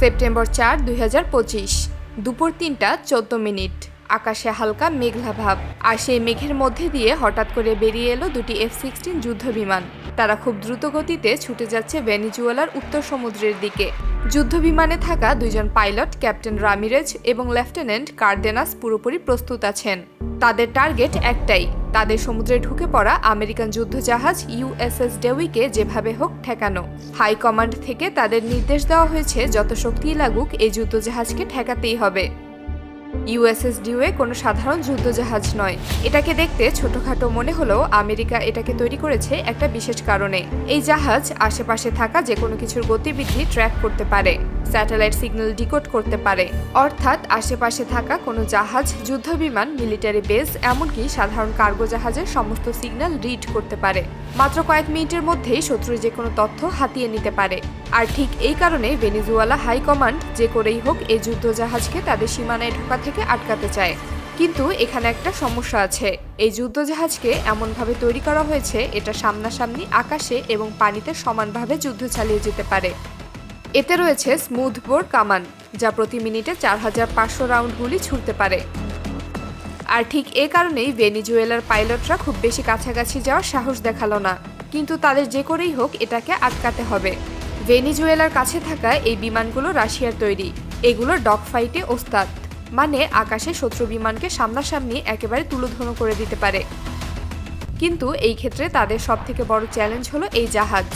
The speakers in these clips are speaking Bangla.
সেপ্টেম্বর চার, দুই দুপুর তিনটা, চোদ্দ মিনিট। আকাশে হালকা মেঘলা ভাব। আর সেই মেঘের মধ্যে দিয়ে হঠাৎ করে বেরিয়ে এলো দুটি এফ সিক্সটিন যুদ্ধ বিমান তারা খুব দ্রুত গতিতে ছুটে যাচ্ছে ভেনিজুয়েলার উত্তর সমুদ্রের দিকে। যুদ্ধ বিমানে থাকা দুজন পাইলট, ক্যাপ্টেন রামিরেজ এবং লেফটেন্যান্ট কার্দেনাস পুরোপুরি প্রস্তুত আছেন। তাদের টার্গেট একটাই, তাদের সমুদ্রে ঢুকে পড়া আমেরিকান যুদ্ধজাহাজ ইউএসএস ডেউইকে যেভাবে হোক ঠেকানো। হাই কমান্ড থেকে তাদের নির্দেশ দেওয়া হয়েছে, যত শক্তি লাগুক, এই যুদ্ধজাহাজকে ঠেকাতেই হবে। ইউএসএস ডিওয়ে কোনো সাধারণ যুদ্ধজাহাজ নয়। এটাকে দেখতে ছোটখাটো মনে হলেও আমেরিকা এটাকে তৈরি করেছে একটা বিশেষ কারণে। এই জাহাজ আশেপাশে থাকা যে কোনো কিছুর গতিবিধি ট্র্যাক করতে পারে, স্যাটেলাইট সিগন্যাল ডিকোড করতে পারে। অর্থাৎ আশেপাশে থাকা কোনো জাহাজ যুদ্ধ বিমান মিলিটারি বেস, এমনকি সাধারণ কার্গো জাহাজের সমস্ত সিগন্যাল রিড করতে পারে। মাত্র কয়েক মিনিটের মধ্যেই শত্রুর যে কোনো তথ্য হাতিয়ে নিতে পারে। আর ঠিক এই কারণে ভেনিজুয়ালা হাই কমান্ড যে করেই হোক এই যুদ্ধজাহাজকে তাদের সীমানায় ঢোকা থেকে আটকাতে চায়। কিন্তু এখানে একটা সমস্যা আছে। এই যুদ্ধজাহাজকে এমনভাবে তৈরি করা হয়েছে, এটা সামনাসামনি আকাশে এবং পানিতে সমানভাবে যুদ্ধ চালিয়ে যেতে পারে। এতে রয়েছে স্মুথ বোর কামান, যা প্রতি মিনিটে চার হাজার পাঁচশো রাউন্ড গুলি ছুটতে পারে। আর ঠিক এ কারণেই ভেনিজুয়েলার পাইলটরা খুব বেশি কাছাকাছি যাওয়ার সাহস দেখাল না। কিন্তু তাদের যে করেই হোক এটাকে আটকাতে হবে। ভেনিজুয়েলার কাছে থাকা এই বিমানগুলো রাশিয়ার তৈরি। এগুলো ডগ ফাইটে ওস্তাদ। মানে আকাশে শত্রু বিমানকে সামনাসামনি একেবারে তুলোধনো করে দিতে পারে। কিন্তু এই ক্ষেত্রে তাদের সবথেকে বড় চ্যালেঞ্জ হলো এই জাহাজ।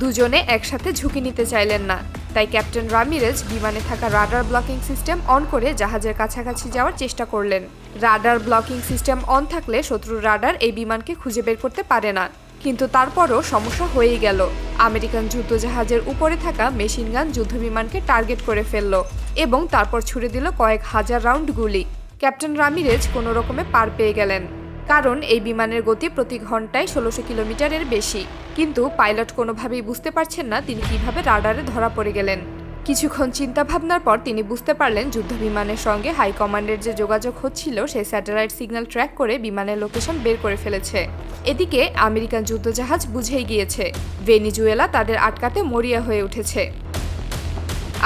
দুজনে একসাথে ঝুঁকি নিতে চাইলেন না। তাই ক্যাপ্টেন রামিরেজ বিমানে থাকা রাডার ব্লকিং সিস্টেম অন করে জাহাজের কাছাকাছি যাওয়ার চেষ্টা করলেন। রাডার ব্লকিং সিস্টেম অন থাকলে শত্রুর রাডার এই বিমানকে খুঁজে বের করতে পারে না। কিন্তু তারপরও সমস্যা হয়েই গেল। আমেরিকান যুদ্ধজাহাজের উপরে থাকা মেশিনগান যুদ্ধবিমানকে টার্গেট করে ফেলল এবং তারপর ছুড়ে দিল কয়েক হাজার রাউন্ড গুলি। ক্যাপ্টেন রামিরেজ কোনো রকমে পার পেয়ে গেলেন, কারণ এই বিমানের গতি প্রতি ঘন্টায় ষোলোশো কিলোমিটারের বেশি। কিন্তু পাইলট কোনোভাবেই বুঝতে পারছেন না তিনি কীভাবে রাডারে ধরা পড়ে গেলেন। কিছুক্ষণ চিন্তা ভাবনার পর তিনি বুঝতে পারলেন যুদ্ধ বিমানের সঙ্গে হাই কমান্ডের যে যোগাযোগ হচ্ছিল সেই স্যাটেলাইট সিগন্যাল ট্র্যাক করে বিমানের লোকেশন বের করে ফেলেছে। এদিকে আমেরিকান যুদ্ধজাহাজ বুঝেই গিয়েছে, ভেনিজুয়েলা তাদের আটকাতে মরিয়া হয়ে উঠেছে।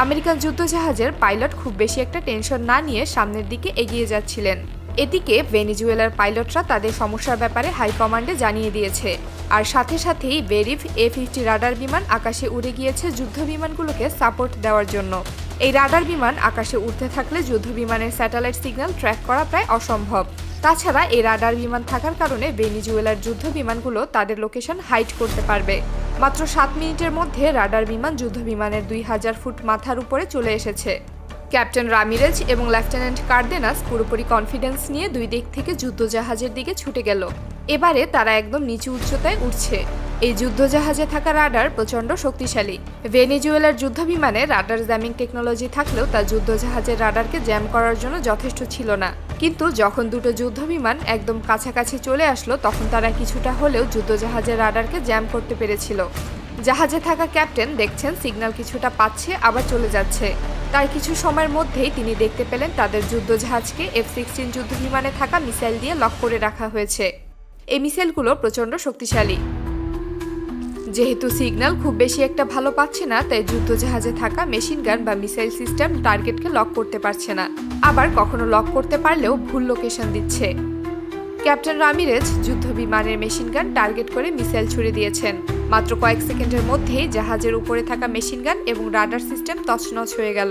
আমেরিকান যুদ্ধজাহাজের পাইলট খুব বেশি একটা টেনশন না নিয়ে সামনের দিকে এগিয়ে যাচ্ছিলেন। এদিকে ভেনিজুয়েলার পাইলটরা তাদের সমস্যার ব্যাপারে হাইকমান্ডে জানিয়ে দিয়েছে। আর সাথে সাথেই বেরিফ এ ফিফটি রাডার বিমান আকাশে উড়ে গিয়েছে যুদ্ধ বিমানগুলোকে সাপোর্ট দেওয়ার জন্য। এই রাডার বিমান আকাশে উঠতে থাকলে যুদ্ধ বিমানের স্যাটেলাইট সিগন্যাল ট্র্যাক করা প্রায় অসম্ভব। তাছাড়া এই রাডার বিমান থাকার কারণে ভেনিজুয়েলার যুদ্ধ বিমানগুলো তাদের লোকেশন হাইট করতে পারবে। মাত্র সাত মিনিটের মধ্যে রাডার বিমান যুদ্ধ বিমানের দুই হাজার ফুট মাথার উপরে চলে এসেছে। ক্যাপ্টেন রামিরেজ এবং লেফটেন্যান্ট কার্দেনাস পুরোপুরি কনফিডেন্স নিয়ে দুই দিক থেকে যুদ্ধজাহাজের দিকে ছুটে গেল। এবারে তারা একদম নিচু উচ্চতায় উঠছে। এই যুদ্ধজাহাজে থাকা রাডার প্রচণ্ড শক্তিশালী। ভেনিজুয়েলার যুদ্ধ বিমানে রাডার জ্যামিং টেকনোলজি থাকলেও তা যুদ্ধজাহাজের রাডারকে জ্যাম করার জন্য যথেষ্ট ছিল না। কিন্তু যখন দুটো যুদ্ধ বিমান একদম কাছাকাছি চলে আসলো, তখন তারা কিছুটা হলেও যুদ্ধজাহাজের রাডারকে জ্যাম করতে পেরেছিল। জাহাজে থাকা ক্যাপ্টেন দেখছেন সিগন্যাল কিছুটা পাচ্ছে, আবার চলে যাচ্ছে। তার কিছু সময়ের মধ্যেই তিনি দেখতে পেলেন তাদের যুদ্ধজাহাজকে এফ সিক্সটিন যুদ্ধ বিমানে থাকা মিসাইল দিয়ে লক করে রাখা হয়েছে। এই মিসাইলগুলো প্রচণ্ড শক্তিশালী। যেহেতু সিগন্যাল খুব বেশি একটা ভালো পাচ্ছে না, তাই যুদ্ধজাহাজে থাকা মেশিন গান বা মিসাইল সিস্টেম টার্গেটকে লক করতে পারছে না। আবার কখনো লক করতে পারলেও ভুল লোকেশন দিচ্ছে। ক্যাপ্টেন রামিরেজ যুদ্ধ বিমানের মেশিন গান টার্গেট করে মিসাইল ছুড়ে দিয়েছেন। মাত্র কয়েক সেকেন্ডের মধ্যেই জাহাজের উপরে থাকা মেশিন গান এবং রাডার সিস্টেম তছনছ হয়ে গেল।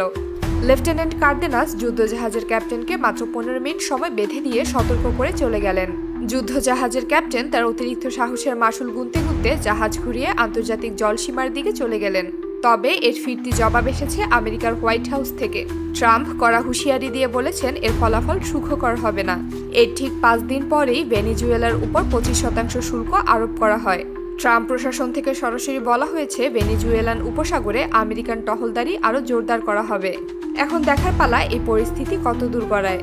লেফটেন্যান্ট কার্দেনাস যুদ্ধজাহাজের ক্যাপ্টেনকে মাত্র পনেরো মিনিট সময় বেঁধে দিয়ে সতর্ক করে চলে গেলেন। যুদ্ধজাহাজের ক্যাপ্টেন তার অতিরিক্ত সাহসের মাসুল গুনতে গুনতে জাহাজ ঘুরিয়ে আন্তর্জাতিক জলসীমার দিকে চলে গেলেন। তবে এর ফিরতি জবাব এসেছে আমেরিকার হোয়াইট হাউস থেকে। ট্রাম্প কড়া হুঁশিয়ারি দিয়ে বলেছেন, এর ফলাফল সুখকর হবে না। এর ঠিক পাঁচ দিন পরেই ভেনিজুয়েলার উপর পঁচিশ শতাংশ শুল্ক আরোপ করা হয়। ট্রাম্প প্রশাসন থেকে সরাসরি বলা হয়েছে, ভেনিজুয়েলান উপসাগরে আমেরিকান টহলদারি আরও জোরদার করা হবে। এখন দেখার পালা, এই পরিস্থিতি কত দূর গড়ায়?